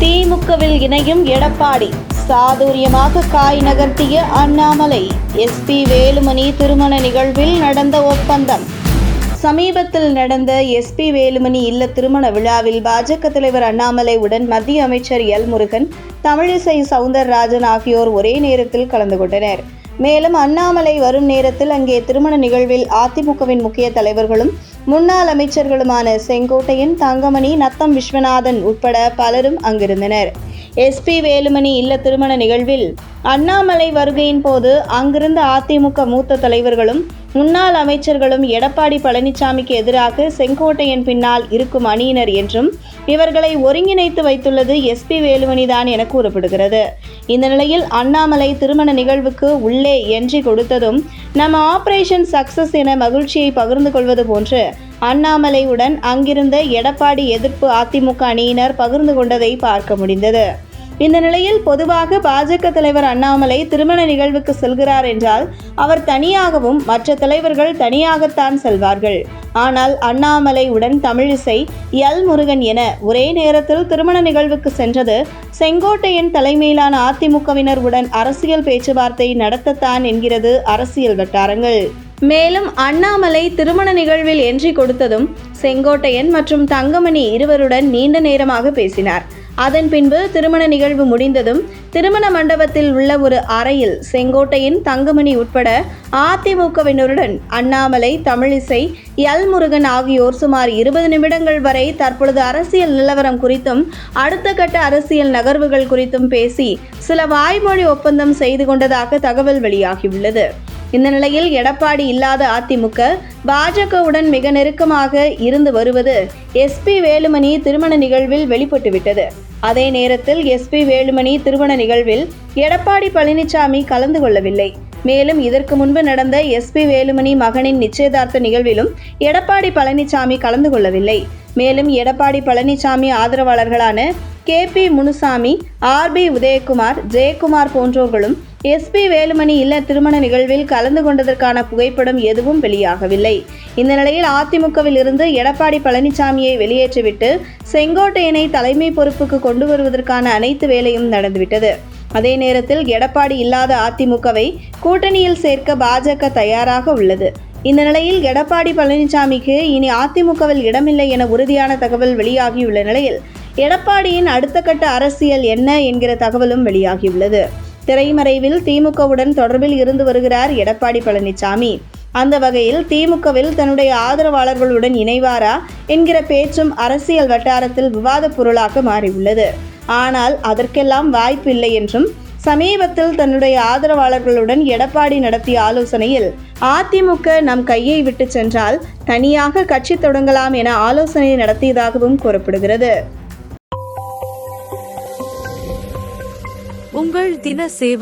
திமுகவில் இணையும் எடப்பாடி சாதுரியமாக காய் நகர்த்திய அண்ணாமலை எஸ்பி வேலுமணி திருமண நிகழ்வில் நடந்த ஒப்பந்தம். சமீபத்தில் நடந்த எஸ்பி வேலுமணி இல்ல திருமண விழாவில் பாஜக தலைவர் அண்ணாமலை உடன் மத்திய அமைச்சர் எல் முருகன் தமிழிசை சவுந்தரராஜன் ஆகியோர் ஒரே நேரத்தில் கலந்து கொண்டனர். மேலும் அண்ணாமலை வரும் நேரத்தில் அங்கே திருமண நிகழ்வில் அதிமுகவின் முக்கிய தலைவர்களும் முன்னாள் அமைச்சர்களுமான செங்கோட்டையன் தங்கமணி நத்தம் விஸ்வநாதன் உட்பட பலரும் அங்கிருந்தனர். எஸ்பி வேலுமணி இல்ல திருமண நிகழ்வில் அண்ணாமலை வருகையின் போது அங்கிருந்த அதிமுக மூத்த தலைவர்களும் முன்னாள் அமைச்சர்களும் எடப்பாடி பழனிசாமிக்கு எதிராக செங்கோட்டையன் பின்னால் இருக்கும் அணியினர் என்றும் இவர்களை ஒருங்கிணைத்து வைத்துள்ளது எஸ்பி வேலுமணிதான் என கூறப்படுகிறது. இந்த நிலையில் அண்ணாமலை திருமண நிகழ்வுக்கு உள்ளே என்ட்ரி கொடுத்ததும் நம்ம ஆபரேஷன் சக்சஸ் என மகிழ்ச்சியை பகிர்ந்து கொள்வது போன்று அண்ணாமலையுடன் அங்கிருந்த எடப்பாடி எதிர்ப்பு அதிமுக அணியினர் பகிர்ந்து கொண்டதை பார்க்க முடிந்தது. இந்த நிலையில் பொதுவாக பாஜக தலைவர் அண்ணாமலை திருமண நிகழ்வுக்கு செல்கிறார் என்றால் அவர் தனியாகவும் மற்ற தலைவர்கள் தனியாகத்தான் செல்வார்கள். ஆனால் அண்ணாமலை உடன் தமிழிசை எல் முருகன் என ஒரே நேரத்தில் திருமண நிகழ்வுக்கு சென்றது செங்கோட்டையன் தலைமையிலான அதிமுகவினர் உடன் அரசியல் பேச்சுவார்த்தை நடத்தத்தான் என்கிறது அரசியல் வட்டாரங்கள். மேலும் அண்ணாமலை திருமண நிகழ்வில் என்றி கொடுத்ததும் செங்கோட்டையன் மற்றும் தங்கமணி இருவருடன் நீண்ட நேரமாக பேசினார். அதன் பின்பு திருமண நிகழ்வு முடிந்ததும் திருமண மண்டபத்தில் உள்ள ஒரு அறையில் செங்கோட்டையின் தங்கமணி உட்பட அதிமுகவினருடன் அண்ணாமலை தமிழிசை எல் முருகன் ஆகியோர் சுமார் இருபது நிமிடங்கள் வரை தற்பொழுது அரசியல் நிலவரம் குறித்தும் அடுத்த கட்ட அரசியல் நகர்வுகள் குறித்தும் பேசி சில வாய்மொழி ஒப்பந்தம் செய்து கொண்டதாக தகவல் வெளியாகியுள்ளது. இந்த நிலையில் எடப்பாடி இல்லாத அதிமுக பாஜகவுடன் மிக நெருக்கமாக இருந்து வருவது எஸ்பி வேலுமணி திருமண நிகழ்வில் வெளிப்பட்டுவிட்டது. அதே நேரத்தில் எஸ்பி வேலுமணி திருமண நிகழ்வில் எடப்பாடி பழனிசாமி கலந்து கொள்ளவில்லை. மேலும் இதற்கு முன்பு நடந்த எஸ்பி வேலுமணி மகனின் நிச்சயதார்த்த நிகழ்விலும் எடப்பாடி பழனிசாமி கலந்து கொள்ளவில்லை. மேலும் Edappadi Palaniswami ஆதரவாளர்களான K P Munusamy R B Udhayakumar Jayakumar போன்றோர்களும் SP Velumani இல்ல திருமண நிகழ்வில் கலந்து கொண்டதற்கான புகைப்படம் எதுவும் வெளியாகவில்லை. இந்த நிலையில் அதிமுகவில் இருந்து எடப்பாடி பழனிசாமியை வெளியேற்றிவிட்டு செங்கோட்டையனை தலைமை பொறுப்புக்கு கொண்டு வருவதற்கான அனைத்து வேலையும் நடந்துவிட்டது. அதே நேரத்தில் எடப்பாடி இல்லாத அதிமுகவை கூட்டணியில் சேர்க்க பாஜக தயாராக உள்ளது. இந்த நிலையில் எடப்பாடி பழனிசாமிக்கு இனி அதிமுகவில் இடமில்லை என உறுதியான தகவல் வெளியாகியுள்ள நிலையில் எடப்பாடியின் அடுத்த கட்ட அரசியல் என்ன என்கிற தகவலும் வெளியாகியுள்ளது. திரைமறைவில் திமுகவுடன் தொடர்பில் இருந்து வருகிறார் எடப்பாடி பழனிசாமி. அந்த வகையில் திமுகவில் தன்னுடைய ஆதரவாளர்களுடன் இணைவாரா என்கிற பேச்சும் அரசியல் வட்டாரத்தில் விவாதப் பொருளாக மாறியுள்ளது. ஆனால் அதற்கெல்லாம் வாய்ப்பு இல்லை என்றும் சமீபத்தில் தன்னுடைய ஆதரவாளர்களுடன் எடப்பாடி நடத்திய ஆலோசனையில் அதிமுக நம் கையை விட்டு சென்றால் தனியாக கட்சி தொடங்கலாம் என ஆலோசனை நடத்தியதாகவும் கூறப்படுகிறது. உங்கள் தின சேவல்